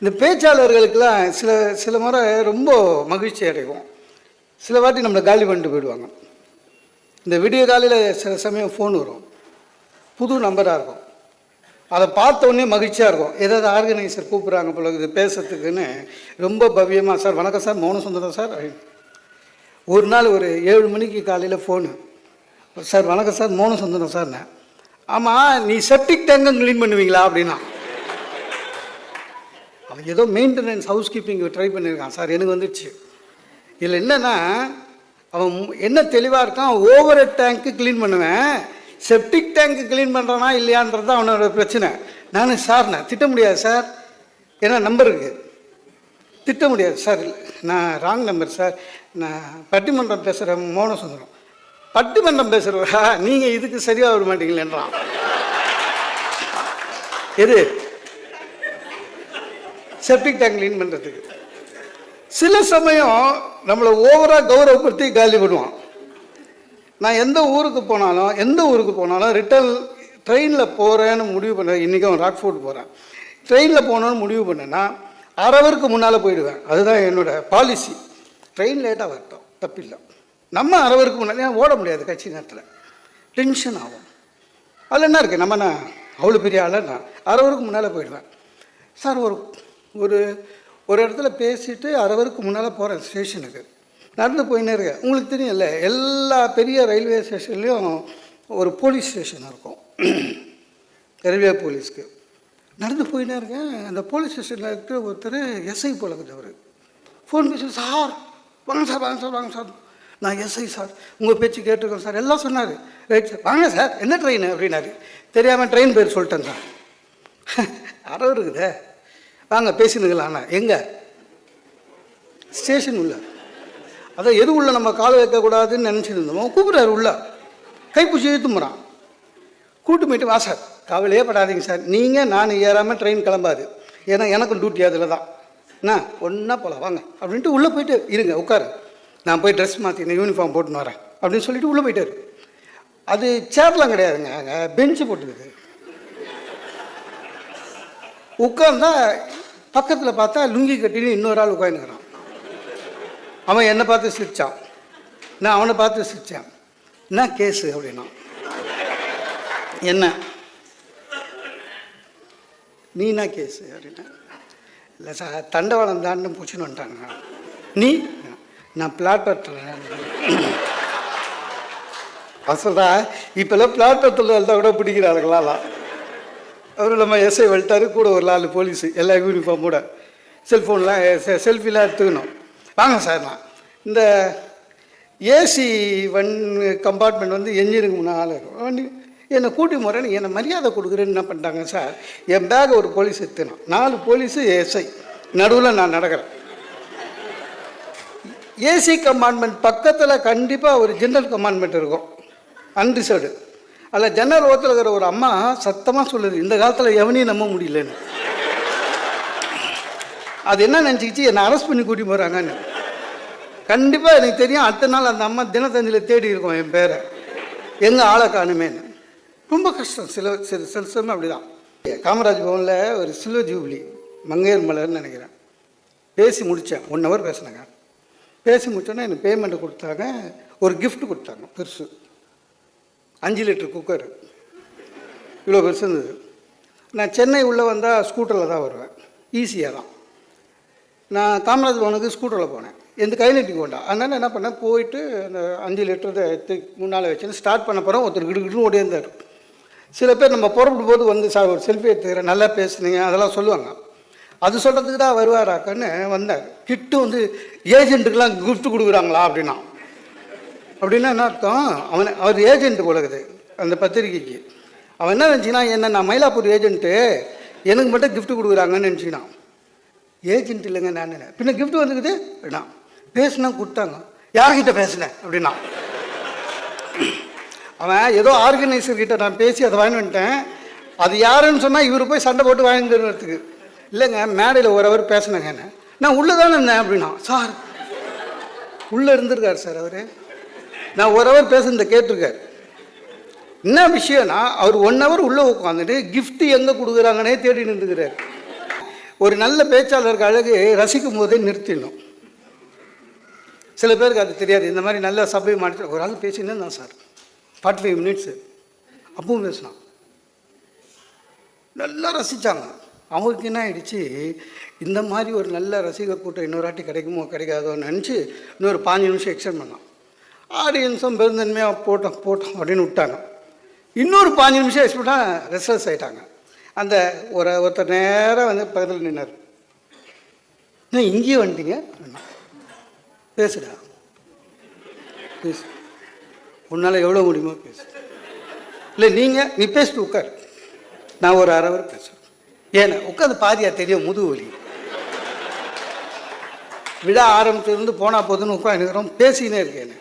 இந்த பேச்சாளர்களுக்கெல்லாம் சில சில முறை ரொம்ப மகிழ்ச்சி அடைவோம். சில வாட்டி நம்மளை காலி பண்ணிட்டு போயிடுவாங்க. இந்த விடிய காலையில் சில சமயம் ஃபோன் வரும். புது நம்பராக இருக்கும். அதை பார்த்த உடனே மகிழ்ச்சியாக இருக்கும். ஏதாவது ஆர்கனைசர் கூப்பிட்றாங்க போல இது பேசுறதுக்குன்னு ரொம்ப பவ்யமாக சார் வணக்கம் சார் மௌன சுந்தரம் சார். ஒரு நாள் ஒரு ஏழு மணிக்கு காலையில் ஃபோனு சார் வணக்கம் சார் மௌன சுந்தரம் சார்ண்ணே ஆமாம் நீ செப்டிக் டேங்கை க்ளீன் பண்ணுவீங்களா? அப்படின்னா. அவன் ஏதோ மெயின்டெனன்ஸ் ஹவுஸ் கீப்பிங் ட்ரை பண்ணியிருக்கான். சார் எனக்கு வந்துடுச்சு இதில் என்னென்னா அவன் என்ன தெளிவாக இருக்கான்? ஓவர் டேங்க்கு க்ளீன் பண்ணுவேன். செப்டிக் டேங்க்கு க்ளீன் பண்ணுறானா இல்லையான்றது தான் அவனோட பிரச்சனை. நான் சார்ண்ணே திட்ட முடியாது சார். ஏன்னா நம்பர் இருக்குது திட்ட முடியாது சார். நான் ராங் நம்பர் சார். நான் பட்டிமன்றம் பேசுகிறேன் மோன சுந்தரம். பட்டிமன்றம் பேசுகிறவரா நீங்கள் இதுக்கு சரியாக வர மாட்டீங்களேன்றான். எது? செப்டிக் டேங்க் க்ளீன் பண்ணுறதுக்கு சில சமயம் நம்மளை ஓவராக கௌரவப்படுத்தி காலி பண்ணுவான். நான் எந்த ஊருக்கு போனாலும் எந்த ஊருக்கு போனாலும் ரிட்டர்ன் ட்ரெயினில் போகிறேன்னு முடிவு பண்ண இன்றைக்கும் ராக்ஃபோர்ட் போகிறேன் ட்ரெயினில் போகணுன்னு முடிவு பண்ணேன்னா அரவருக்கு முன்னால் போயிடுவேன். அதுதான் என்னோடய பாலிசி ட்ரெயின் லேட்டாக வரட்டும். தப்பில்லை. நம்ம அரவருக்கு முன்னாலே ஓட முடியாது கட்சி நேரத்தில்? டென்ஷன் ஆகும். அதில் என்ன இருக்குது நம்ம நான் அவ்வளோ பெரிய ஆளா நான் அரவருக்கு முன்னால் போயிடுவேன். சார் ஒரு ஒரு ஒரு இடத்துல பேசிட்டு அரவருக்கு முன்னால் போகிறேன் ஸ்டேஷனுக்கு. நடந்து போயின்னே இருக்கேன். உங்களுக்கு தெரியும்ல எல்லா பெரிய ரயில்வே ஸ்டேஷன்லேயும் ஒரு போலீஸ் ஸ்டேஷன் இருக்கும். ரயில்வே போலீஸ்க்கு. நடந்து போயின்னே இருக்கேன். அந்த போலீஸ் ஸ்டேஷனில் இருக்கிற ஒருத்தர் எஸ்ஐ போலக்குது அவர். ஃபோன் பேசி சார் வாங்க சார் வாங்க சார் வாங்க சார். நான் எஸ்ஐ சார் உங்கள் பேச்சு கேட்டிருக்கேன் சார். எல்லாம் சொன்னார். ரைட் சார் வாங்க சார் என்ன ட்ரெயின்? அப்படின்னாரு. தெரியாமல் ட்ரெயின் பேர் சொல்லிட்டேன் சார். அறவு இருக்குதே. வாங்க பேசினுங்களாண்ணா எங்கே? ஸ்டேஷன் உள்ள. அதான் எது உள்ள நம்ம கால் வைக்கக்கூடாதுன்னு நினச்சிட்டு இருந்தோமோ கூப்பிட்றாரு உள்ள. கைப்பூச்சி இழுத்துமுறான் கூட்டு போயிட்டு வா சார் கவலையே படாதீங்க சார். நீங்கள் நான் ஏறாமல் ட்ரெயின் கிளம்பாது. ஏன்னா எனக்கும் டியூட்டி அதில் தான் என்ன ஒன்றா போகலாம் வாங்க. அப்படின்ட்டு உள்ளே போயிட்டு இருங்க உட்காரு. நான் போய் ட்ரெஸ் மாற்றினேன் யூனிஃபார்ம் போட்டுன்னு வரேன். அப்படின்னு சொல்லிட்டு உள்ளே போயிட்டாரு. அது சேர்லாம் கிடையாதுங்க அங்கே பெஞ்சு போட்டுருக்குது உட்காந்தா பக்கத்தில் பார்த்தா லுங்கி கட்டின்னு இன்னொரு ஆள் உட்காந்துக்கிறான் அவன் என்னை பார்த்து சிரித்தான் நான் அவனை பார்த்து சிரித்தேன் என்ன கேஸு அப்படின்னா என்ன? நீ என்ன கேஸு அப்படின்னா இல்லை சார் தண்டவாளம் தாண்டு பிடிச்சின்னு வந்துட்டாங்க. நீ? நான் பிளாட் வெட்டுறேன் அசல்டா இப்போல்லாம் பிளாட் வெட்டத்தில் இருந்தால் கூட பிடிக்கிறாளுங்களாம். அவர் நம்ம எஸ்ஐ வெள்ட்டாரு கூட ஒரு நாலு போலீஸு எல்லா யூனிஃபார்ம் கூட. செல்ஃபோன்லாம் செல்ஃபிலாம் எடுத்துக்கணும். வாங்க சார் நான். இந்த ஏசி வன் கம்பார்ட்மெண்ட் வந்து என்ஜினுக்கு முன்னால் இருக்கும் வண்டி என்னை கூட்டி முறைன்னு என்னை மரியாதை கொடுக்குறேன்னு என்ன பண்ணிட்டாங்க சார் என் பேக் ஒரு போலீஸ் எடுத்துக்கணும். நாலு போலீஸு எஸ்ஐ நடுவில் நான் நடக்கிறேன். ஏசி கம்பார்ட்மெண்ட் பக்கத்தில் கண்டிப்பாக ஒரு ஜென்ரல் கமாண்ட்மெண்ட் இருக்கும். அன்ரிசர்வ்டு அதில் ஜன்னல் ஓரத்தில் இருக்கிற ஒரு அம்மா சத்தமாக சொல்லுது இந்த காலத்தில் எவனையும் நம்ப முடியலன்னு. அது என்ன நினச்சிக்கிச்சு? என்னை அரெஸ்ட் பண்ணி கூட்டி போகிறாங்கன்னு கண்டிப்பாக எனக்கு தெரியும் அடுத்த நாள் அந்த அம்மா தினத்தந்தியில் தேடி இருக்கும் என் பேரை. எங்கே ஆளை காணுமேன்னு. ரொம்ப கஷ்டம். சில சில சில சமயம் அப்படி தான் காமராஜ் பவனில் ஒரு சில்வர் ஜூப்ளி மங்கையர் மலர்னு நினைக்கிறேன். பேசி முடித்தேன் ஒன் ஹவர் பேசினேங்க. பேசி முடிச்சோன்னே எனக்கு பேமெண்ட்டு கொடுத்தாங்க. ஒரு கிஃப்ட் கொடுத்தாங்க பெருசு. அஞ்சு லிட்டர் குக்கர். இவ்வளோ பெருசு இருந்தது. நான் சென்னை உள்ளே வந்தால் ஸ்கூட்டரில் தான் வருவேன். ஈஸியாக தான். நான் காமராஜ் பவனுக்கு ஸ்கூட்டரில் போனேன். எந்த கைநெட்டிக்கு வேண்டாம். அதனால் என்ன பண்ணேன்? போயிட்டு அந்த அஞ்சு லிட்டர் எடுத்து முன்னால் வச்சு ஸ்டார்ட் பண்ண போகிறோம் ஒருத்தர் கிடுகிட்டு ஓடியிருந்தார் சில பேர் நம்ம புறப்படும் போது வந்து சார் ஒரு செல்ஃபி எடுத்துக்கிறேன் நல்லா பேசுனீங்க அதெல்லாம் சொல்லுவாங்க. அது சொல்கிறதுக்கு தான் வருவாராக்கன்னு வந்தார். கிட்டு வந்து ஏஜென்ட்டுக்கெலாம் கிஃப்ட் கொடுக்குறாங்களா அப்படின்னா. அப்படின்னா என்ன அர்த்தம்? அவனை அவர் ஏஜென்ட் போலக்குது அந்த பத்திரிக்கைக்கு அவன் என்ன நினச்சினா என்ன நான் மயிலாப்பூர் ஏஜென்ட்டு எனக்கு மட்டும் கிஃப்ட் கொடுக்குறாங்கன்னு நினச்சிக்கினான். ஏஜென்ட் இல்லைங்க நான் பின்ன கிஃப்ட் வந்துக்குது? அப்படின்னா பேசினா கொடுத்தாங்க. யார்கிட்ட பேசினேன்? அப்படின்னா. அவன் ஏதோ ஆர்கனைசர் கிட்ட நான் பேசி அதை வாங்கி வந்துட்டேன். அது யாருன்னு சொன்னால் இவர் போய் சண்டை போட்டு வாங்கிக்கிறதுக்கு இல்லைங்க மேடையில் ஒரு அவர் பேசினேங்க என்ன? நான் உள்ளே தானே இருந்தேன் அப்படின்னா. சார் உள்ளே இருந்திருக்கார் சார் அவர். நான் ஒரு ஹவர் பேசுனதை கேட்டிருக்காரு. என்ன விஷயம்னா அவர் ஒன் ஹவர் உள்ளே உட்காந்துட்டு கிஃப்ட்டு எங்கே கொடுக்குறாங்கன்னே தேடி நின்றுக்கிறார். ஒரு நல்ல பேச்சாளருக்கு அழகு ரசிக்கும் போதே நிறுத்திடணும். சில பேருக்கு அது தெரியாது. இந்த மாதிரி நல்ல சபை மாற்றி ஒரு ஆள் பேசினே தான் சார். ஃபார்ட்டி ஃபைவ் மினிட்ஸு அப்பவும் பேசினான். நல்லா ரசித்தாங்க அவங்களுக்கு என்ன ஆயிடுச்சு? இந்த மாதிரி ஒரு நல்ல ரசிகர் கூட்டம் இன்னொரு வாட்டி கிடைக்குமோ கிடைக்காதோன்னு நினச்சி இன்னொரு பாஞ்சு நிமிஷம் எக்ஸ்டெண்ட் பண்ணான். ஆடியன்ஸும் பெருந்தன்மையாக போட்டோம் போட்டோம் அப்படின்னு விட்டாங்க. இன்னொரு பாஞ்சு நிமிஷம் எக்ஸ்பெக்டாக ரெஸ்ட்லெஸ் ஆகிட்டாங்க அந்த ஒரு ஒருத்தர் நேராக வந்து பக்கத்தில் நின்னார். இன்னும் இங்கேயே வந்துட்டீங்க? பேசுடா. பேசு. உன்னால் எவ்வளோ முடியுமோ பேசு. இல்லை நீங்கள் நீ பேசிட்டு உட்கார். நான் ஒரு அரை ஹவர் பேசுகிறேன் ஏன்னா உட்காந்து பாதியா தெரியும் முதுகு வலி. விழா ஆரம்பிச்சிருந்து போனால் போதுன்னு உட்காந்துக்கிறோம் பேசினே இருக்கேன்.